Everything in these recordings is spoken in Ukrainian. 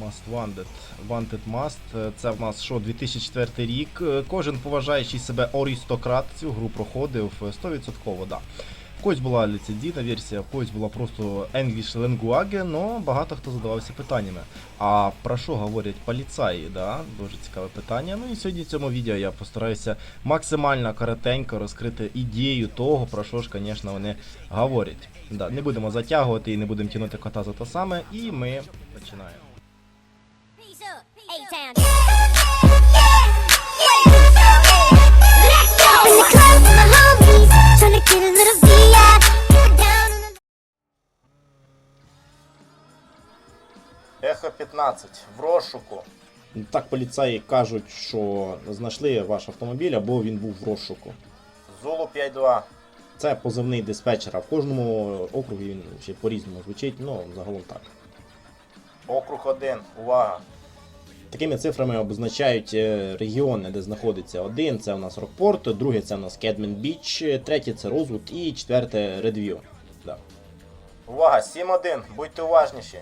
Must Wanted. Wanted Must. Це в нас що, 2004 рік. Кожен поважаючий себе аристократ цю гру проходив е, 100%, да. В когось була ліцензійна версія, в когось була просто English Language, але багато хто задавався питаннями. А про що говорять поліцаї? Да? Дуже цікаве питання. Ну і сьогодні в цьому відео я постараюся максимально коротенько розкрити ідею того, про що ж, звісно, вони говорять. Да, не будемо затягувати і не будемо тягнути кота за те саме, і ми починаємо. Ехо 15 в розшуку. Так поліцаї кажуть, що знайшли ваш автомобіль або він був в розшуку. Зулу 5-2. Це позивний диспетчера. В кожному округі він ще по-різному звучить, ну загалом так. Округ 1. Увага. Такими цифрами обозначають е, регіони, де знаходиться один, це у нас Рокпорт, друге це у нас Кедмен Біч, третє це Розвуд і четверте Редв'ю. Да. Увага, 7-1. Будьте уважніші.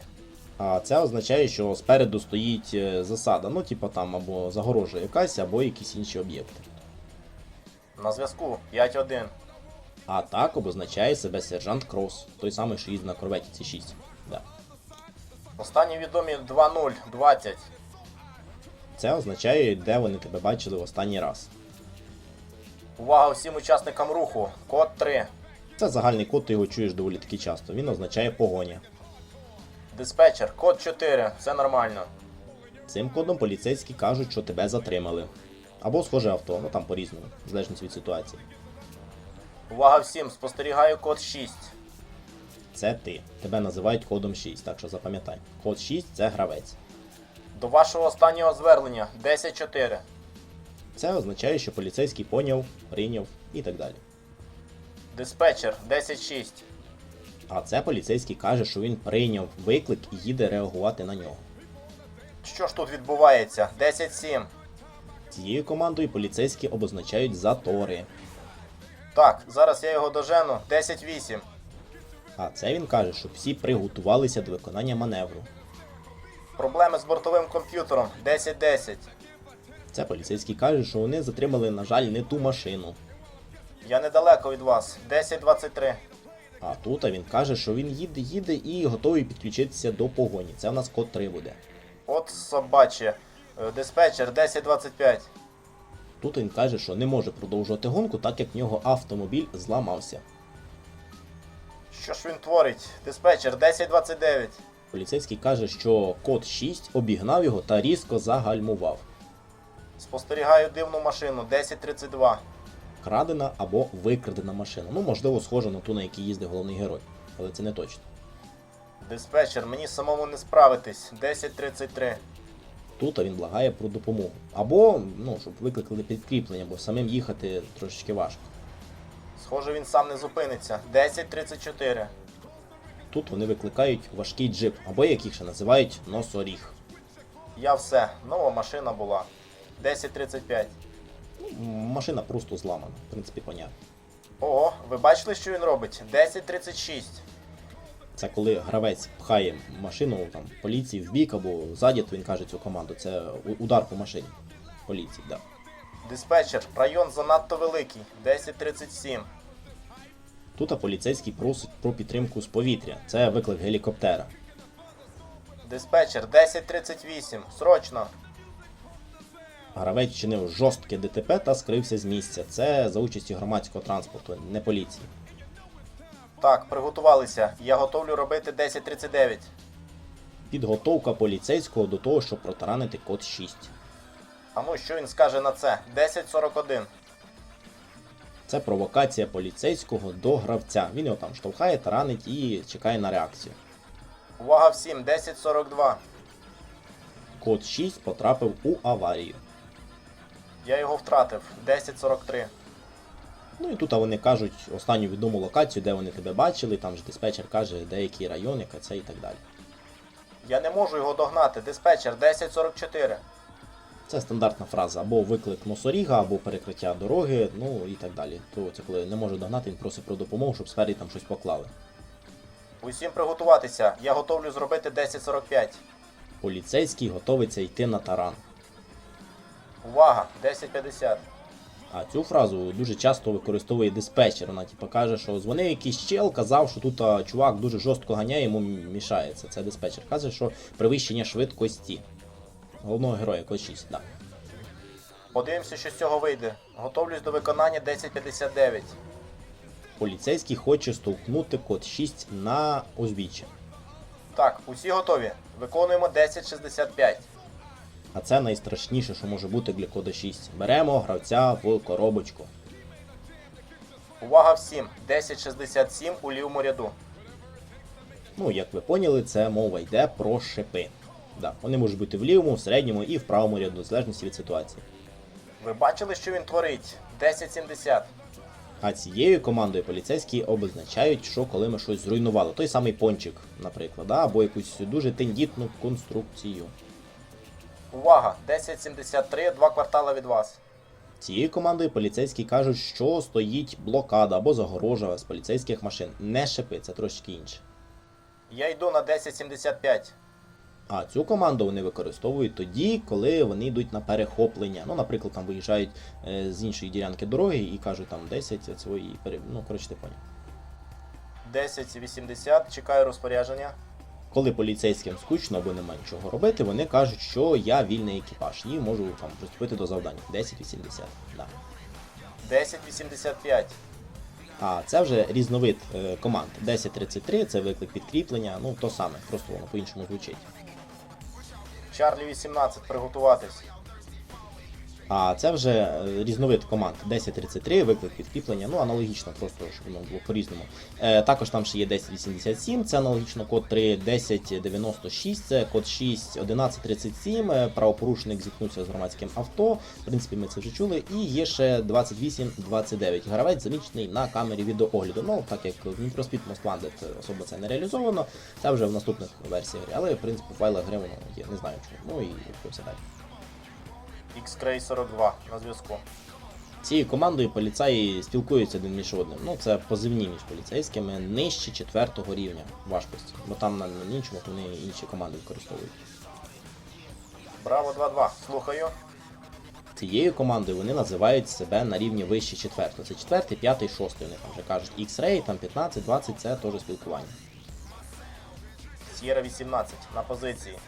А це означає, що спереду стоїть е, засада, ну типа там або загорожа якась, або якісь інші об'єкти. На зв'язку 5-1. А так обозначає себе сержант Крос, той самий, що їздить на корветі С6. Да. Останні відомі 2-0. 20. Це означає, де вони тебе бачили в останній раз. Увага всім учасникам руху. Код 3. Це загальний код, ти його чуєш доволі таки часто. Він означає погоня. Диспетчер. Код 4. Все нормально. Цим кодом поліцейські кажуть, що тебе затримали. Або схоже авто, ну там по-різному, в залежності від ситуації. Увага всім. Спостерігаю код 6. Це ти. Тебе називають кодом 6, так що запам'ятай. Код 6 це гравець. До вашого останнього звернення 10-4. Це означає, що поліцейський поняв, прийняв і так далі. Диспетчер 10-6. А це поліцейський каже, що він прийняв виклик і їде реагувати на нього. Що ж тут відбувається? 10-7. Цією командою поліцейські обозначають затори. Так, зараз я його дожену. 10-8. А це він каже, щоб всі приготувалися до виконання маневру. Проблеми з бортовим комп'ютером 10-10. Це поліцейський каже, що вони затримали, на жаль, не ту машину. Я недалеко від вас. 10-23. А тут а він каже, що він їде, їде і готовий підключитися до погоні. Це у нас код 3 буде. От собаче. Е, Диспетчер 1025. Тут він каже, що не може продовжувати гонку, так як в нього автомобіль зламався. Що ж він творить? Диспетчер 1029. Поліцейський каже, що код 6 обігнав його та різко загальмував. Спостерігаю дивну машину 1032. Крадена або викрадена машина. Ну, можливо, схожа на ту, на якій їздить головний герой, але це не точно. Диспетчер, мені самому не справитись. 1033. Тут він благає про допомогу. Або, ну, щоб викликали підкріплення, бо самим їхати трошечки важко. Схоже, він сам не зупиниться. 1034. Тут вони викликають важкий джип, або як їх ще називають носоріг. Я все. Нова машина була. 1035. Ну, Машина просто зламана, в принципі, понятно. Ого, ви бачили, що він робить? 1036. Це коли гравець пхає машину там, поліції в бік або ззаді, то він каже цю команду. Це удар по машині. Поліції, да. Диспетчер, район занадто великий. 1037. Тут а поліцейський просить про підтримку з повітря. Це виклик гелікоптера. Диспетчер 1038. Срочно. Гравець вчинив жорстке ДТП та скрився з місця. Це за участі громадського транспорту, не поліції. Так, приготувалися. Я готовлю робити 1039. Підготовка поліцейського до того, щоб протаранити код 6. А ну що він скаже на це? 1041. Це провокація поліцейського до гравця. Він його там штовхає, таранить і чекає на реакцію. Увага всім, 1042. Код 6 потрапив у аварію. Я його втратив. 1043. Ну і тут вони кажуть останню відому локацію, де вони тебе бачили, там ж диспетчер каже, деякий район, яка це і так далі. Я не можу його догнати. Диспетчер 1044. Це стандартна фраза або виклик носоріга, або перекриття дороги, ну і так далі. То це коли не може догнати, він просить про допомогу, щоб спереді там щось поклали. Усім приготуватися. Я готовлю зробити 1045. Поліцейський готовиться йти на таран. Увага! 10.50. А цю фразу дуже часто використовує диспетчер. Вона типу, каже, що дзвонив якийсь чел, казав, що тут а, чувак дуже жорстко ганяє, йому мішається. Це диспетчер. Каже, що перевищення швидкості. Головного героя код 6, да. Подивимося, що з цього вийде. Готовлюсь до виконання 10.59. Поліцейський хоче стовкнути код 6 на узбіччя. Так, усі готові. Виконуємо 10.65. А це найстрашніше, що може бути для кода 6. Беремо гравця в коробочку. Увага всім! 10.67 у лівому ряду. Ну, як ви поняли, це мова йде про шипи. Да, вони можуть бути в лівому, в середньому і в правому ряду, в залежності від ситуації. Ви бачили, що він творить? 10.70. А цією командою поліцейські обозначають, що коли ми щось зруйнували. Той самий пончик, наприклад, да, або якусь дуже тендітну конструкцію. Увага! 10.73, два квартали від вас. Цією командою поліцейські кажуть, що стоїть блокада або загорожа з поліцейських машин. Не шипи, це трошки інше. Я йду на 10.75. А цю команду вони використовують тоді, коли вони йдуть на перехоплення. Ну, наприклад, там виїжджають е, з іншої ділянки дороги і кажуть там 10 цього і пере... Ну, коротше, ти поняв. 10.80, чекаю розпорядження. Коли поліцейським скучно або немає нічого робити, вони кажуть, що я вільний екіпаж і можу там приступити до завдання. 10-80. Да. 10.85. А це вже різновид е, команд. 10.33 це виклик підкріплення, ну то саме, просто воно по-іншому звучить. Чарлі 18, приготуватись. А це вже е, різновид команд 1033, виклик підкріплення, ну аналогічно, просто щоб воно було по-різному. Е, також там ще є 1087, це аналогічно код 3, 1096, це код 6, 1137, е, правопорушник зіткнувся з громадським авто. В принципі, ми це вже чули. І є ще 2829. Гравець замічений на камері відеоогляду. Ну, так як в Speed Most Wanted особо це не реалізовано, це вже в наступних версіях. Але в принципі в файлах гри воно є, не знаю чому. Ну і все далі. X-Cray 42 на зв'язку. Цією командою поліцаї спілкуються один між одним. Ну, це позивні між поліцейськими нижче четвертого рівня важкості, бо там на іншому вони інші команди використовують. Браво 2-2. Слухаю. Цією командою вони називають себе на рівні вище четвертого. Це четвертий, п'ятий, шостий. Вони там вже кажуть X-Ray, там 15, 20 це теж спілкування. Сєра 18 на позиції.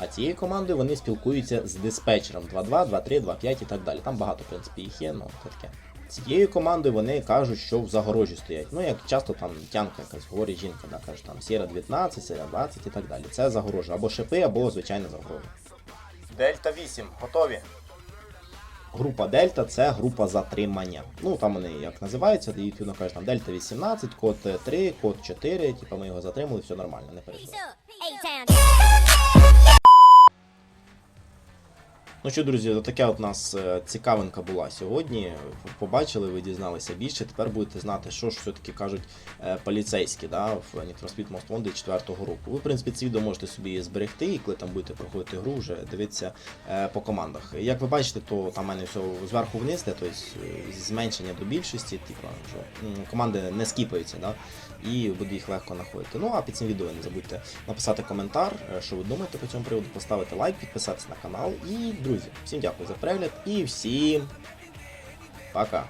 А цією командою вони спілкуються з диспетчером 2.2, 2.3, 2.5 і так далі. Там багато, в принципі, їх є, ну це таке. Цією командою вони кажуть, що в загорожі стоять. Ну, як часто там тянка якась говорить жінка, да, каже там Сіра 19, Сіра 20 і так далі. Це загорожа. Або шипи, або звичайна загорожа. Дельта 8. Готові. Група Дельта це група затримання. Ну там вони як називаються, і відповідно кажуть там Дельта 18, код 3, код 4, типу ми його затримали, все нормально, не переживай. Ну що, друзі, така от нас е, цікавинка була сьогодні. Побачили, ви дізналися більше. Тепер будете знати, що ж все-таки кажуть е, поліцейські да, в Need for Speed Most Wanted 4 року. Ви, в принципі, це відео можете собі зберегти, і коли там будете проходити гру, вже дивитися е, по командах. Як ви бачите, то там мене все зверху вниз, де, тобто зменшення до більшості, типу, що команди не скіпаються, да, і буде їх легко знаходити. Ну а під цим відео не забудьте написати коментар, що ви думаєте по цьому приводу, поставити лайк, підписатися на канал. І, друзі, всім дякую за перегляд і всім пока!